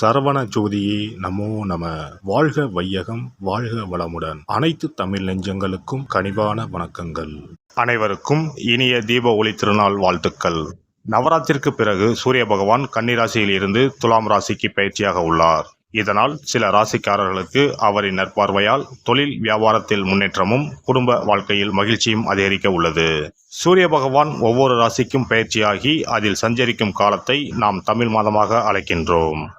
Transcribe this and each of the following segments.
சரவண ஜோதியே நமோ நம. வாழ்க வையகம் வாழ்க வளமுடன். அனைத்து தமிழ் நெஞ்சங்களுக்கும் கனிவான வணக்கங்கள். அனைவருக்கும் இனிய தீப ஒளி திருநாள் வாழ்த்துக்கள். நவராத்திற்கு பிறகு சூரிய பகவான் கன்னிராசியில் இருந்து துலாம் ராசிக்கு பயிற்சியாக உள்ளார். இதனால் சில ராசிக்காரர்களுக்கு அவரின் நற்பார்வையால் தொழில் வியாபாரத்தில் முன்னேற்றமும் குடும்ப வாழ்க்கையில் மகிழ்ச்சியும் அதிகரிக்க உள்ளது. சூரிய பகவான் ஒவ்வொரு ராசிக்கும் பயிற்சியாகி அதில் சஞ்சரிக்கும் காலத்தை நாம் தமிழ் மாதமாக அழைக்கின்றோம்.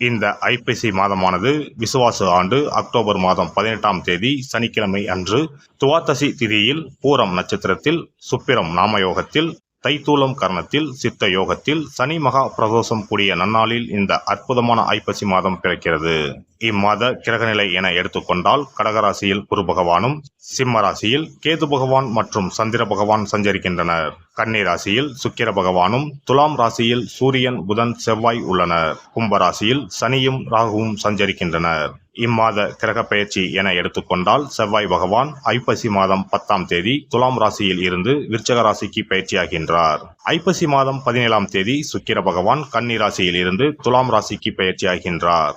இந்த ஐப்பசி மாதமானது விசுவாச ஆண்டு அக்டோபர் மாதம் பதினெட்டாம் தேதி சனிக்கிழமை அன்று துவாதசி திதியில் பூரம் நட்சத்திரத்தில் சுப்பிரம் நாமயோகத்தில் தைத்தூலம் கர்ணத்தில் சித்த யோகத்தில் சனி மகா பிரதோஷம் கூடிய நன்னாளில் இந்த அற்புதமான ஐப்பசி மாதம் பிறக்கிறது. இம்மாத கிரகநிலை என எடுத்துக்கொண்டால் கடகராசியில் குரு பகவானும் சிம்ம ராசியில் கேது பகவான் மற்றும் சந்திர பகவான் சஞ்சரிக்கின்றனர். கன்னி ராசியில் சுக்கிர பகவானும் துலாம் ராசியில் சூரியன் புதன் செவ்வாய் உள்ளனர். கும்ப ராசியில் சனியும் ராகுவும் சஞ்சரிக்கின்றனர். இம்மாத கிரக பயிற்சி என எடுத்துக்கொண்டால் செவ்வாய் பகவான் ஐப்பசி மாதம் பத்தாம் தேதி துலாம் ராசியில் இருந்து விருச்சக ராசிக்கு பயிற்சியாகின்றார். ஐப்பசி மாதம் பதினேழாம் தேதி சுக்கிர பகவான் கன்னி ராசியில் இருந்து துலாம் ராசிக்கு பயிற்சியாகின்றார்.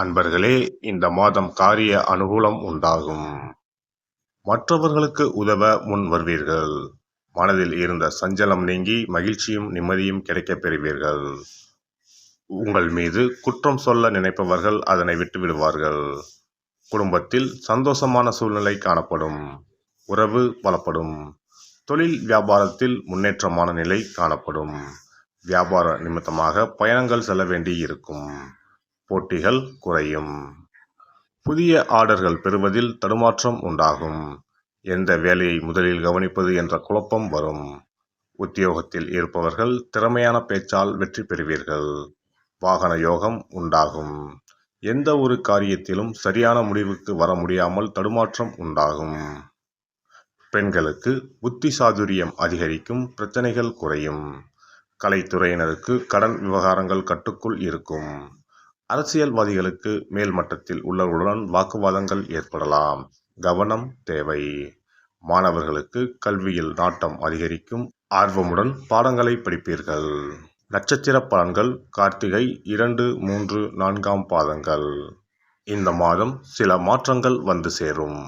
அன்பர்களே இந்த மாதம் காரிய அனுகூலம் உண்டாகும். மற்றவர்களுக்கு உதவ முன் வருவீர்கள். மனதில் இருந்த சஞ்சலம் நீங்கி மகிழ்ச்சியும் நிம்மதியும் கிடைக்கப் பெறுவீர்கள். உங்கள் மீது குற்றம் சொல்ல நினைப்பவர்கள் அதனை விட்டு விடுவார்கள். குடும்பத்தில் சந்தோஷமான சூழ்நிலை காணப்படும். உறவு பலப்படும் தொழில் வியாபாரத்தில் முன்னேற்றமான நிலை காணப்படும். வியாபார நிமித்தமாக பயணங்கள் செல்ல வேண்டி இருக்கும் போட்டிகள் குறையும். புதிய ஆர்டர்கள் பெறுவதில் தடுமாற்றம் உண்டாகும். எந்த வேலையை முதலில் கவனிப்பது என்ற குழப்பம் வரும். உத்தியோகத்தில் இருப்பவர்கள் திறமையான பேச்சால் வெற்றி பெறுவீர்கள். வாகன யோகம் உண்டாகும். எந்த ஒரு காரியத்திலும் சரியான முடிவுக்கு வர முடியாமல் தடுமாற்றம் உண்டாகும். பெண்களுக்கு புத்தி சாதுரியம் அதிகரிக்கும் பிரச்சனைகள் குறையும். கலைத்துறையினருக்கு கடன் விவகாரங்கள் கட்டுக்குள் இருக்கும். அரசியல்வாதிகளுக்கு மேல்மட்டத்தில் உள்ளவர்களுடன் வாக்குவாதங்கள் ஏற்படலாம். கவனம் தேவை. மாணவர்களுக்கு கல்வியில் நாட்டம் அதிகரிக்கும் ஆர்வமுடன் பாடங்களை படிப்பீர்கள். நட்சத்திர பலன்கள் கார்த்திகை இரண்டு மூன்று நான்காம் பாதங்கள். இந்த மாதம் சில மாற்றங்கள் வந்து சேரும்.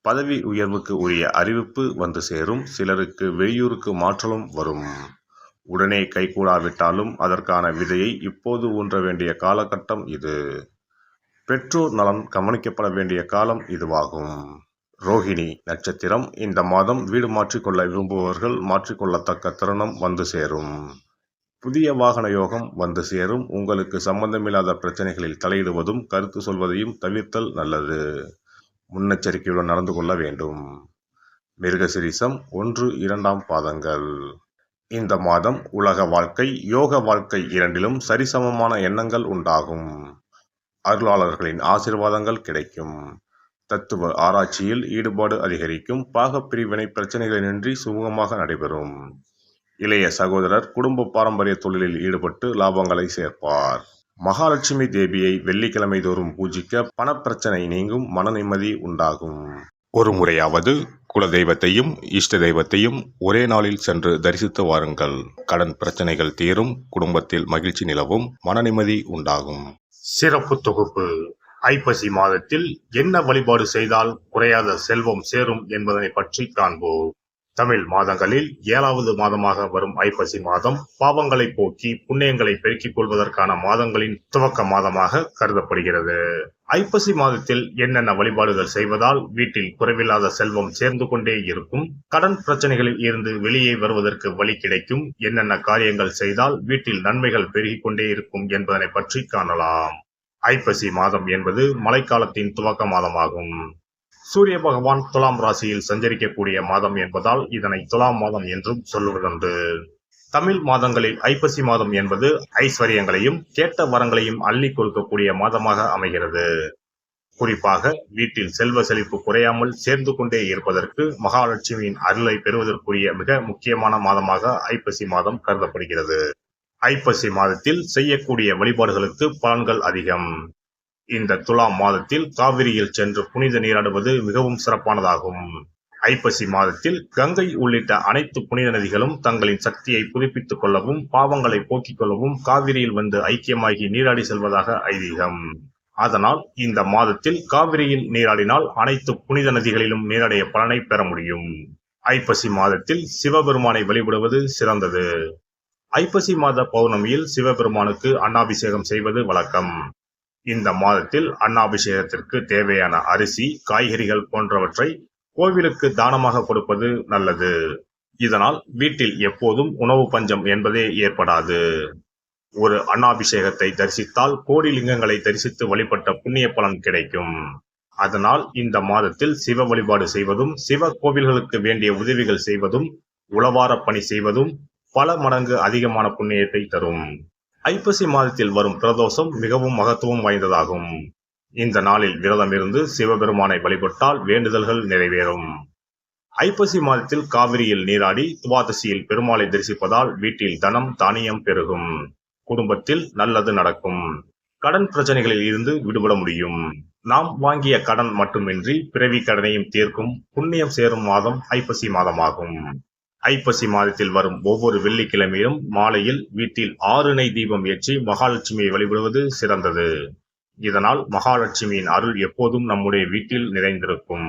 பதவி உயர்வுக்கு உரிய அறிவிப்பு வந்து சேரும். சிலருக்கு வெளியூருக்கு மாற்றலும் வரும். உடனே கைகூடாவிட்டாலும் அதற்கான விதையை இப்போது ஊன்ற வேண்டிய காலகட்டம் இது. பெற்றோர் நலன் கவனிக்கப்பட வேண்டிய காலம் இதுவாகும். ரோஹிணி நட்சத்திரம் இந்த மாதம் வீடு மாற்றிக்கொள்ள விரும்புபவர்கள் மாற்றிக்கொள்ளத்தக்க தருணம் வந்து சேரும். புதிய வாகன யோகம் வந்து சேரும். உங்களுக்கு சம்பந்தமில்லாத பிரச்சனைகளில் தலையிடுவதும் கருத்து சொல்வதையும் தவிர்த்தல் நல்லது. முன்னெச்சரிக்கையுடன் நடந்து கொள்ள வேண்டும். மிருகசிரிசம் ஒன்று இரண்டாம் பாதங்கள். இந்த மாதம் உலக வாழ்க்கை யோக வாழ்க்கை இரண்டிலும் சரிசமமான எண்ணங்கள் உண்டாகும். அருளாளர்களின் ஆசிர்வாதங்கள் கிடைக்கும். தத்துவ ஆராய்ச்சியில் ஈடுபாடு அதிகரிக்கும். பாகப்பிரிவினை பிரச்சனைகளின்றி சுமூகமாக நடைபெறும். இளைய சகோதரர் குடும்ப பாரம்பரிய தொழிலில் ஈடுபட்டு லாபங்களை சேர்ப்பார். மகாலட்சுமி தேவியை வெள்ளிக்கிழமை தோறும் பூஜிக்க பணப்பிரச்சனை நீங்கும் மன நிம்மதி உண்டாகும். ஒரு முறையாவது குல தெய்வத்தையும் இஷ்ட தெய்வத்தையும் ஒரே நாளில் சென்று தரிசித்து வாருங்கள். கடன் பிரச்சனைகள் தீரும் குடும்பத்தில் மகிழ்ச்சி நிலவும் மனநிம்மதி உண்டாகும். சிறப்பு தொகுப்பு. ஐப்பசி மாதத்தில் என்ன வழிபாடு செய்தால் குறையாத செல்வம் சேரும் என்பதனை பற்றி காண்போம். தமிழ் மாதங்களில் ஏழாவது மாதமாக வரும் ஐப்பசி மாதம் பாவங்களை போக்கி புண்ணியங்களை பெருக்கிக் கொள்வதற்கான மாதங்களின் துவக்க மாதமாக கருதப்படுகிறது. ஐப்பசி மாதத்தில் என்னென்ன வழிபாடுகள் செய்வதால் வீட்டில் குறைவில்லாத செல்வம் சேர்ந்து கொண்டே இருக்கும்? கடன் பிரச்சனைகளில் இருந்து வெளியே வருவதற்கு வழி கிடைக்கும்? என்னென்ன காரியங்கள் செய்தால் வீட்டில் நன்மைகள் பெருகிக் கொண்டே இருக்கும் என்பதனை பற்றி காணலாம். ஐப்பசி மாதம் என்பது மழைக்காலத்தின் துவக்க மாதமாகும். சூரிய பகவான் துலாம் ராசியில் சஞ்சரிக்கக்கூடிய மாதம் என்பதால் இதனை துலாம் மாதம் என்றும் சொல்லுவதுண்டு. தமிழ் மாதங்களில் ஐப்பசி மாதம் என்பது ஐஸ்வர்யங்களையும் கேட்ட வரங்களையும் அள்ளி கொடுக்கக்கூடிய மாதமாக அமைகிறது. குறிப்பாக வீட்டில் செல்வ செழிப்பு குறையாமல் சேர்ந்து கொண்டே இருப்பதற்கு மகாலட்சுமியின் அருளை பெறுவதற்குரிய மிக முக்கியமான மாதமாக ஐப்பசி மாதம் கருதப்படுகிறது. ஐப்பசி மாதத்தில் செய்யக்கூடிய வழிபாடுகளுக்கு பலன்கள் அதிகம். இந்த துலாம் மாதத்தில் காவிரியில் சென்று புனித நீராடுவது மிகவும் சிறப்பானதாகும். ஐப்பசி மாதத்தில் கங்கை உள்ளிட்ட அனைத்து புனித நதிகளும் தங்களின் சக்தியை புதுப்பித்துக் கொள்ளவும் பாவங்களை போக்கிக் கொள்ளவும் காவிரியில் வந்து ஐக்கியமாகி நீராடி செல்வதாக ஐதீகம். அதனால் இந்த மாதத்தில் காவிரியில் நீராடினால் அனைத்து புனித நதிகளிலும் நீராடிய பலனை பெற முடியும். ஐப்பசி மாதத்தில் சிவபெருமானை வழிபடுவது சிறந்தது. ஐப்பசி மாத பௌர்ணமியில் சிவபெருமானுக்கு அன்னாபிஷேகம் செய்வது வழக்கம். இந்த மாதத்தில் அன்னாபிஷேகத்திற்கு தேவையான அரிசி காய்கறிகள் போன்றவற்றை கோவிலுக்கு தானமாக கொடுப்பது நல்லது. இதனால் வீட்டில் எப்போதும் உணவு பஞ்சம் என்பதே ஏற்படாது. ஒரு அன்னாபிஷேகத்தை தரிசித்தால் கோடி லிங்கங்களை தரிசித்து வழிபட்ட புண்ணிய பலன் கிடைக்கும். அதனால் இந்த மாதத்தில் சிவ வழிபாடு செய்வதும் சிவ கோவில்களுக்கு வேண்டிய உதவிகள் செய்வதும் உளவார பணி செய்வதும் பல மடங்கு அதிகமான புண்ணியத்தை தரும். ஐப்பசி மாதத்தில் வரும் பிரதோஷம் மிகவும் மகத்துவம் வாய்ந்ததாகும். இந்த நாளில் விரதம் இருந்து சிவபெருமானை வழிபட்டால் வேண்டுதல்கள் நிறைவேறும். ஐப்பசி மாதத்தில் காவிரியில் நீராடி துவாதசியில் பெருமாளை தரிசிப்பதால் வீட்டில் தனம் தானியம் பெருகும். குடும்பத்தில் நல்லது நடக்கும். கடன் பிரச்சனைகளில் இருந்து விடுபட முடியும். நாம் வாங்கிய கடன் மட்டுமின்றி பிறவி கடனையும் தீர்க்கும் புண்ணியம் சேரும் மாதம் ஐப்பசி மாதமாகும். ஐப்பசி மாதத்தில் வரும் ஒவ்வொரு வெள்ளிக்கிழமையும் மாலையில் வீட்டில் ஆறு நெய் தீபம் ஏற்றி மகாலட்சுமியை வழிபடுவது சிறந்தது. இதனால் மகாலட்சுமியின் அருள் எப்போதும் நம்முடைய வீட்டில் நிறைந்திருக்கும்.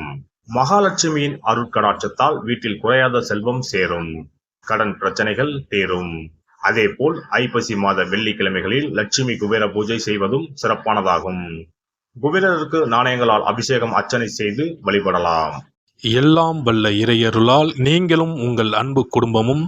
மகாலட்சுமியின் அருள் கடாட்சத்தால் வீட்டில் குறையாத செல்வம் சேரும். கடன் பிரச்சனைகள் தீரும். அதேபோல் ஐப்பசி மாத வெள்ளிக்கிழமைகளில் லட்சுமி குபேர பூஜை செய்வதும் சிறப்பானதாகும். குபேரருக்கு நாணயங்களால் அபிஷேகம் அர்ச்சனை செய்து வழிபடலாம். எல்லாம் வல்ல இறையருளால் நீங்களும் உங்கள் அன்பு குடும்பமும்